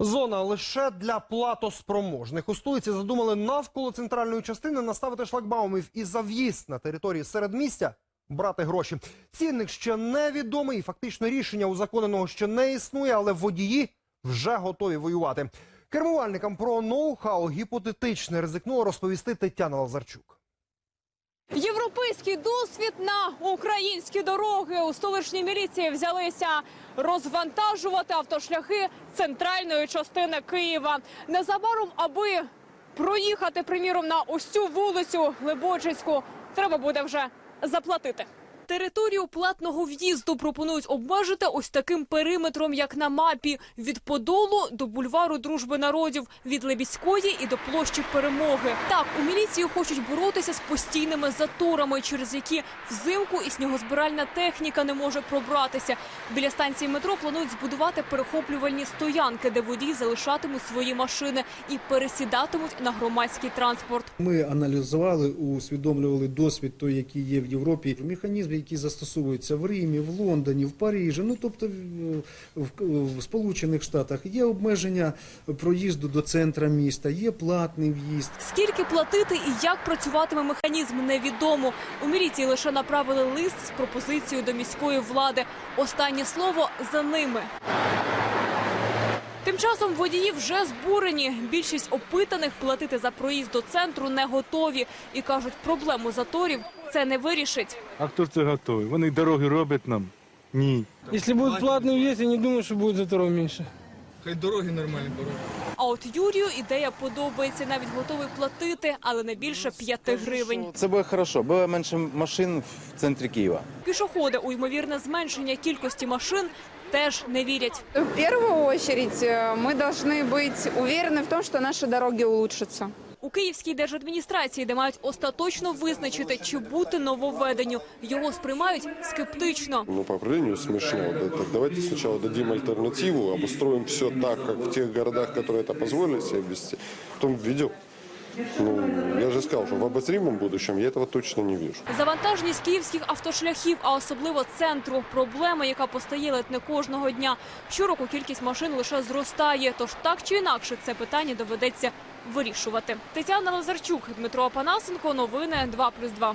Зона лише для платоспроможних. У столиці задумали навколо центральної частини наставити шлагбаумів і за в'їзд на території середмістя брати гроші. Цінник ще невідомий, і фактично рішення узаконеного ще не існує, але водії вже готові воювати. Кермувальникам про ноу-хау гіпотетичне ризикнула розповісти Тетяна Лазарчук. Європейський досвід на українські дороги у столичній міліції взялися розвантажувати автошляхи центральної частини Києва. Незабаром, аби проїхати, приміром, на цю вулицю Глибочицьку, треба буде вже заплатити. Територію платного в'їзду пропонують обмежити ось таким периметром, як на мапі, від Подолу до бульвару Дружби народів, від Лебідської і до площі Перемоги. Так, у міліції хочуть боротися з постійними заторами, через які взимку і снігозбиральна техніка не може пробратися. Біля станції метро планують збудувати перехоплювальні стоянки, де водії залишатимуть свої машини і пересідатимуть на громадський транспорт. Ми аналізували, усвідомлювали досвід той, який є в Європі, механізм, який застосовуються в Римі, в Лондоні, в Парижі, ну тобто в Сполучених Штатах є обмеження проїзду до центра міста, є платний в'їзд. Скільки платити і як працюватиме механізм, невідомо. У міліції лише направили лист з пропозицією до міської влади. Останнє слово за ними. Часом водії вже збурені. Більшість опитаних платити за проїзд до центру не готові і кажуть, проблему заторів це не вирішить. А хто ж це готовий? Вони дороги роблять нам? Ні. Если будет платный въезд, я не думаю, что будет заторов меньше. Хай дороги нормальні дороги. А от Юрію ідея подобається, навіть готовий платити, але не більше п'яти гривень. Це буде хорошо, буде менше машин в центрі Києва. Пішоходи у ймовірне зменшення кількості машин теж не вірять. В первую очередь э, мы должны быть уверены в том, что наши дороги улучшатся. У Київській держадміністрації, де мають остаточно визначити, чи бути нововведенню, його сприймають скептично. Ну, по определению смешно. Да, так давайте сначала дадим альтернативу, обустроим все так, как в тех городах, которые это позволили себе ввести, потом введем. Ну, я же сказал, что в обозримом будущем я этого точно не вижу. Завантаженість київських автошляхів, а особливо центру, проблема, яка постає ледь не кожного дня. Щороку кількість машин лише зростає, тож так чи інакше це питання доведеться вирішувати. Тетяна Лазарчук, Дмитро Апанасенко, новини 2+,2.